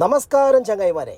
നമസ്കാരം ചങ്ങായിമാരെ.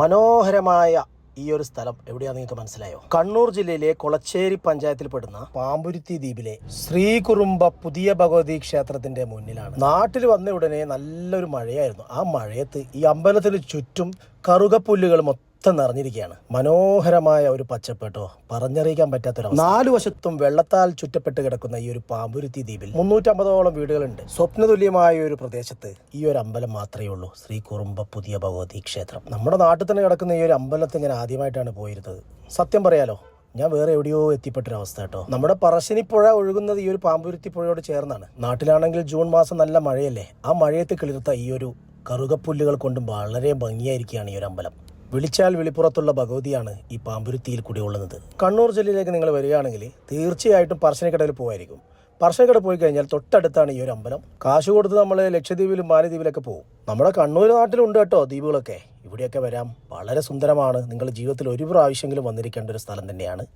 മനോഹരമായ ഈ ഒരു സ്ഥലം എവിടെയാ നിങ്ങൾക്ക് മനസ്സിലായോ? കണ്ണൂർ ജില്ലയിലെ കൊളച്ചേരി പഞ്ചായത്തിൽ പെടുന്ന പാമ്പുരുത്തി ദ്വീപിലെ ശ്രീകുറുമ്പ പുതിയ ഭഗവതി ക്ഷേത്രത്തിന്റെ മുന്നിലാണ്. നാട്ടിൽ വന്ന ഉടനെ നല്ലൊരു മഴയായിരുന്നു. ആ മഴയത്ത് ഈ അമ്പലത്തിന് ചുറ്റും കറുകപ്പുല്ലുകൾ മൊത്തം നിറഞ്ഞിരിക്കുകയാണ്. മനോഹരമായ ഒരു പച്ചപ്പേട്ടോ പറഞ്ഞറിയിക്കാൻ പറ്റാത്തൊരു നാലു വശത്തും വെള്ളത്താൽ ചുറ്റപ്പെട്ട് കിടക്കുന്ന ഈ ഒരു പാമ്പുരുത്തി ദ്വീപിൽ മുന്നൂറ്റമ്പതോളം വീടുകളുണ്ട്. സ്വപ്നതുല്യമായ ഒരു പ്രദേശത്ത് ഈ ഒരു അമ്പലം മാത്രമേ ഉള്ളൂ. ശ്രീ കുറുമ്പ പുതിയ ഭഗവതി ക്ഷേത്രം. നമ്മുടെ നാട്ടിൽ തന്നെ കിടക്കുന്ന ഈ ഒരു അമ്പലത്തിൽ ഞാൻ ആദ്യമായിട്ടാണ് പോയിരുന്നത്. സത്യം പറയാലോ ഞാൻ വേറെ എവിടെയോ എത്തിപ്പെട്ട എത്തിപ്പെട്ടൊരവസ്ഥ കേട്ടോ. നമ്മുടെ പറശ്ശിനിപ്പുഴ ഒഴുകുന്നത് ഈ ഒരു പാമ്പുരുത്തി പുഴയോട് ചേർന്നാണ്. നാട്ടിലാണെങ്കിൽ ജൂൺ മാസം നല്ല മഴയല്ലേ? ആ മഴയത്ത് കിളിർത്ത ഈ ഒരു കറുകപ്പുല്ലുകൾ കൊണ്ടും വളരെ ഭംഗിയായിരിക്കുകയാണ് ഈ ഒരു അമ്പലം. വിളിച്ചാൽ വെളിപ്പുറത്തുള്ള ഭഗവതിയാണ് ഈ പാമ്പുരുത്തിയിൽ കുടികൊള്ളുന്നത് കണ്ണൂർ ജില്ലയിലേക്ക് നിങ്ങൾ വരികയാണെങ്കിൽ തീർച്ചയായിട്ടും പറശ്ശിനിക്കടയിൽ പോകായിരിക്കും പറശ്ശിനിക്കട പോയി കഴിഞ്ഞാൽ തൊട്ടടുത്താണ് ഈ ഒരു അമ്പലം. കാശ് കൊടുത്ത് നമ്മൾ ലക്ഷദ്വീപിലും മാലദ്വീപിലൊക്കെ പോകും. നമ്മുടെ കണ്ണൂർ നാട്ടിലുണ്ട് കേട്ടോ ദ്വീപുകളൊക്കെ. ഇവിടെയൊക്കെ വരാം. വളരെ സുന്ദരമാണ്. നിങ്ങൾ ജീവിതത്തിൽ ഒരു പ്രാവശ്യമെങ്കിലും വന്നിരിക്കേണ്ട ഒരു സ്ഥലം തന്നെയാണ്.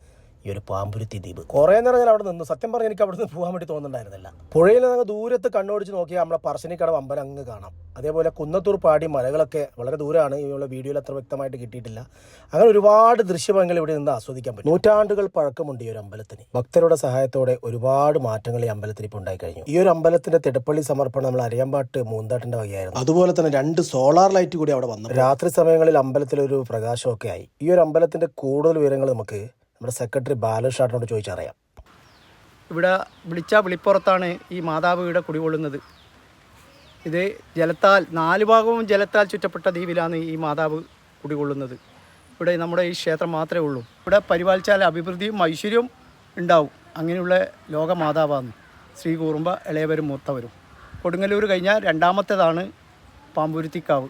ഈ ഒരു പാമ്പുരുത്തി ദ്വീപ്. കുറേ നേരം ഞാൻ അവിടെ നിന്ന് സത്യം പറഞ്ഞാൽ എനിക്ക് അവിടെ നിന്ന് പോകാൻ വേണ്ടി തോന്നുന്നുണ്ടായിരുന്നില്ല. പുഴയിൽ നിന്ന് ദൂരത്ത് കണ്ണോടിച്ച് നോക്കിയാൽ നമ്മളെ പറശ്ശിനിക്കടവ് അമ്പലം അങ്ങ് കാണാം. അതേപോലെ കുന്നത്തൂർ പാടി മലകളൊക്കെ വളരെ ദൂരമാണ് ഈ വീഡിയോയിൽ അത്ര വ്യക്തമായിട്ട് കിട്ടിയിട്ടില്ല. അങ്ങനെ ഒരുപാട് ദൃശ്യഭംഗങ്ങൾ ഇവിടെ നിന്ന് ആസ്വദിക്കാൻ പറ്റും. നൂറ്റാണ്ടുകൾ പഴക്കമുണ്ട് ഈ ഒരു അമ്പലത്തിന്. ഭക്തരുടെ സഹായത്തോടെ ഒരുപാട് മാറ്റങ്ങൾ ഈ അമ്പലത്തിൽ ഇപ്പോൾ ഉണ്ടായി കഴിഞ്ഞു. ഈ ഒരു അമ്പലത്തിന്റെ തിടപ്പള്ളി സമർപ്പണം നമ്മൾ അറിയാമ്പാട്ട് മൂന്താട്ടിന്റെ വകയായിരുന്നു. അതുപോലെ തന്നെ രണ്ട് സോളാർ ലൈറ്റ് കൂടി അവിടെ വന്നു. രാത്രി സമയങ്ങളിൽ അമ്പലത്തിൽ ഒരു പ്രകാശമൊക്കെ ആയി. ഈ ഒരു അമ്പലത്തിന്റെ കൂടുതൽ വിവരങ്ങൾ നമുക്ക് നമ്മുടെ സെക്രട്ടറി ബാലകൃഷ്ണനോട് ചോദിച്ചറിയാം. ഇവിടെ വിളിച്ച വിളിപ്പുറത്താണ് ഈ മാതാവ് ഇവിടെ കുടികൊള്ളുന്നത്. ഇത് ജലത്താൽ നാല് ഭാഗവും ജലത്താൽ ചുറ്റപ്പെട്ട ദ്വീപിലാണ് ഈ മാതാവ് കുടികൊള്ളുന്നത്. ഇവിടെ നമ്മുടെ ഈ ക്ഷേത്രം മാത്രമേ ഉള്ളൂ. ഇവിടെ പരിപാലിച്ചാൽ അഭിവൃദ്ധിയും ഐശ്വര്യവും ഉണ്ടാവും. അങ്ങനെയുള്ള ലോക മാതാവാണ്. ശ്രീ കൂറുമ്പ ഇളയവരും മൂത്തവരും. കൊടുങ്ങല്ലൂർ കഴിഞ്ഞാൽ രണ്ടാമത്തേതാണ് പാമ്പുരുത്തിക്കാവ്.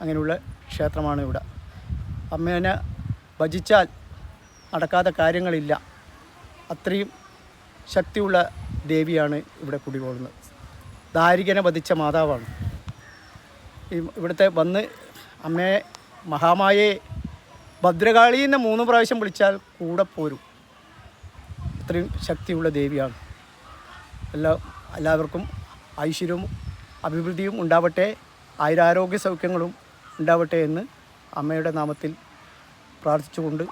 അങ്ങനെയുള്ള ക്ഷേത്രമാണ് ഇവിടെ. അമ്മേനെ ഭജിച്ചാൽ നടക്കാത്ത കാര്യങ്ങളില്ല. അത്രയും ശക്തിയുള്ള ദേവിയാണ് ഇവിടെ കുടികൊള്ളുന്നത്. ദാരികനെ വധിച്ച മാതാവാണ്. ഇവിടുത്തെ വന്ന് അമ്മയെ മഹാമായയെ എന്ന മൂന്ന് പ്രാവശ്യം വിളിച്ചാൽ കൂടെ പോരും. അത്രയും ശക്തിയുള്ള ദേവിയാണ്. എല്ലാ എല്ലാവർക്കും ഐശ്വര്യവും അഭിവൃദ്ധിയും ഉണ്ടാവട്ടെ ആയുരാരോഗ്യ സൗഖ്യങ്ങളും ഉണ്ടാവട്ടെ എന്ന് അമ്മയുടെ നാമത്തിൽ പ്രാർത്ഥിച്ചുകൊണ്ട്